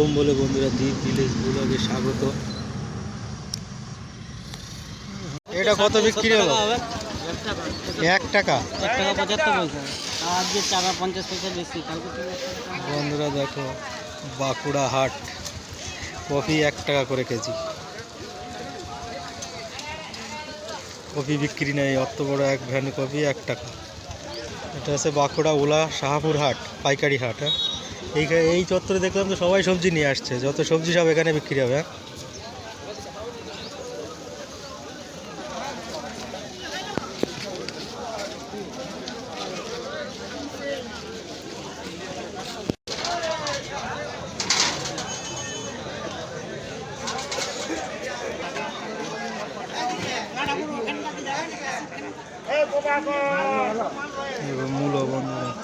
ওম বলে বন্ধুরা দ্বীপ ভিলেজ ব্লগে স্বাগত। এটা কত বিক্রি হলো? এক টাকা? এক টাকা পঁচাত্তর পয়সা আর আজকে চারা পঞ্চাশ পয়সা বেশি কালকে এক টাকা। বন্ধুরা দেখো বাঁকুড়া হাট কফি এক টাকা করে কেজি। কফি বিক্রি নেই অত বড় এক ভ্যান কফি এক টাকা। এটা হচ্ছে বাঁকুড়া ওলা শাহাপুর হাট পাইকারি হাট হ্যাঁ? এই এই চত্বরে দেখলাম তো সবাই সবজি নিয়ে আসছে। যত সবজি সব এখানে বিক্রি হবে হ্যাঁ? এবং মূল বন্ধুরা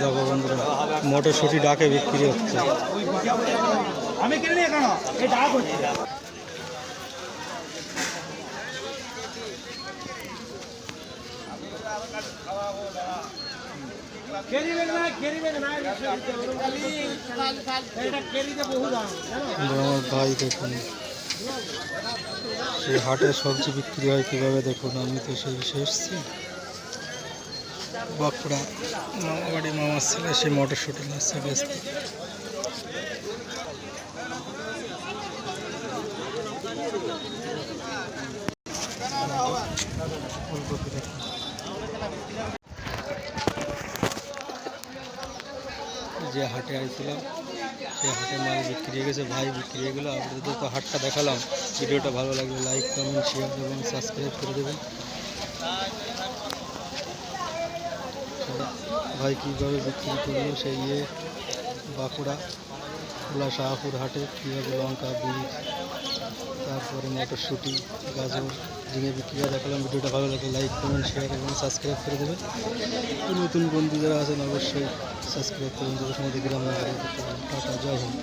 দেখো বন্ধুরা মটরশুঁটি ডাকে বিক্রি হচ্ছে। আমি কিনে নিয়ে কেন? এই ভাই দেখুন সেই হাটে সবজি বিক্রি হয় কীভাবে দেখুন আমি তো সেই এসেছি। বাঁকুড়া মামা বাড়ি মামার ছেলে, সে মটরশুঁটি ফুলকপি দেখুন যে হাটে আইছিলাম সেই হাটে মাল বিক্রি হয়ে গেছে, ভাই বিক্রি হয়ে গেলো। আপনাদের তো হাটটা দেখালাম। ভিডিওটা ভালো লাগলে লাইক কমেন্ট শেয়ার এবং সাবস্ক্রাইব করে দেবেন। ভাই কীভাবে বিক্রি করল সেই ইয়ে বাঁকুড়া, খোলা শাহপুর হাটে, কীভাবে লঙ্কা বীজ তারপরে মটরশুঁটি, গাজর ঝিঙে বিক্রি করে দেখালাম ভিডিওটা ভালো লাগলে লাইক কমেন্ট শেয়ার এবং সাবস্ক্রাইব করে দেবেন। তো নতুন বন্ধু যারা আছেন, অবশ্যই সাবস্ক্রাইব করুন। যাদের গ্রাম টাটা, জয় হিন্দ।